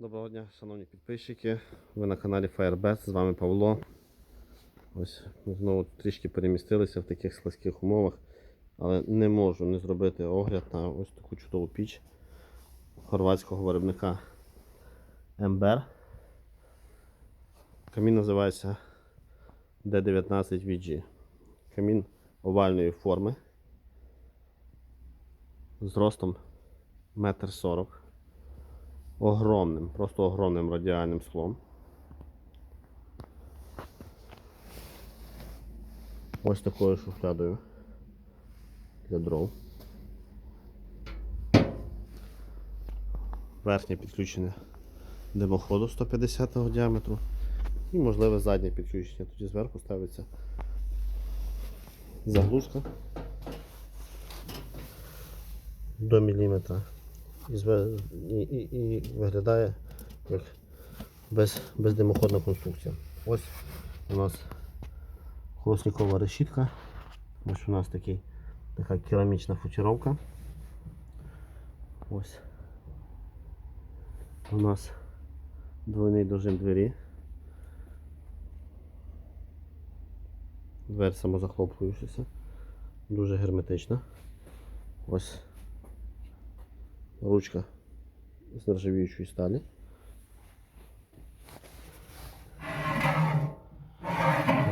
Доброго дня, шановні підписчики. Ви на каналі Firebest, з вами Павло. Ось знову трішки перемістилися в таких складських умовах, але не можу не зробити огляд на ось таку чудову піч хорватського виробника Ember. Камін називається D19VG. Камін овальної форми з ростом 1,40 м огромним, просто огромним радіальним склом. Ось такою шухлядою для дров. Верхнє підключення димоходу 150 діаметру і можливе заднє підключення. Тоді зверху ставиться заглушка до міліметра і, і, і, виглядає як без, бездимоходна конструкція. Ось у нас холосникова решітка. Ось у нас такий, така керамічна футіровка. Ось у нас двойний дожим двері. Дверь самозахлопуючася, дуже герметична. Ось ручка з нержавіючої сталі.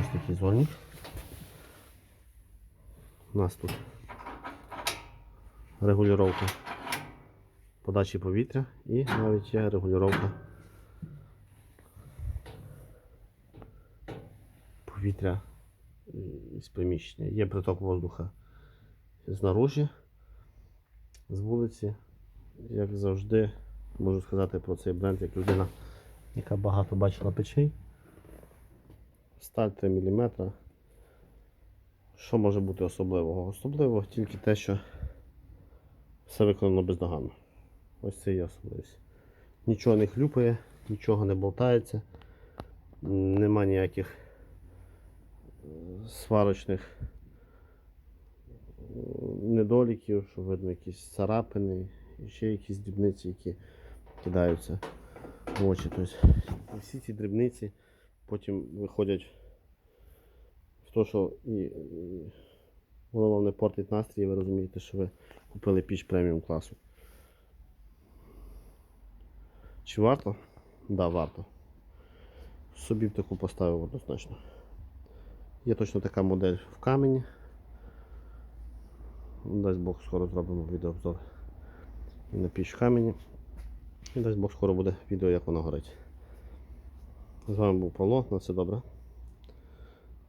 Ось такий зольник. У нас тут регулювання подачі повітря і навіть є регулювання повітря із приміщення. Є приток воздуха знаружі, з вулиці як завжди, можу сказати про цей бренд як людина, яка багато бачила печей. Сталь 3 мм. Що може бути особливого? Особливо тільки те, що все виконано бездоганно. Ось це є особливість. Нічого не хлюпає, нічого не болтається, нема ніяких е, сварочних е, недоліків, що видно якісь царапини і ще якісь дрібниці, які кидаються в очі. Тобто, всі ці дрібниці потім виходять в те, що і, воно вам не портить настрій, і ви розумієте, що ви купили піч преміум класу. Чи варто? Так, да, варто. Собі б таку поставив однозначно. Є точно така модель в камені. Дасть Бог скоро зробимо відеообзор на піч камені. І дасть Бог скоро буде відео, як воно горить. З вами був Павло, на все добре.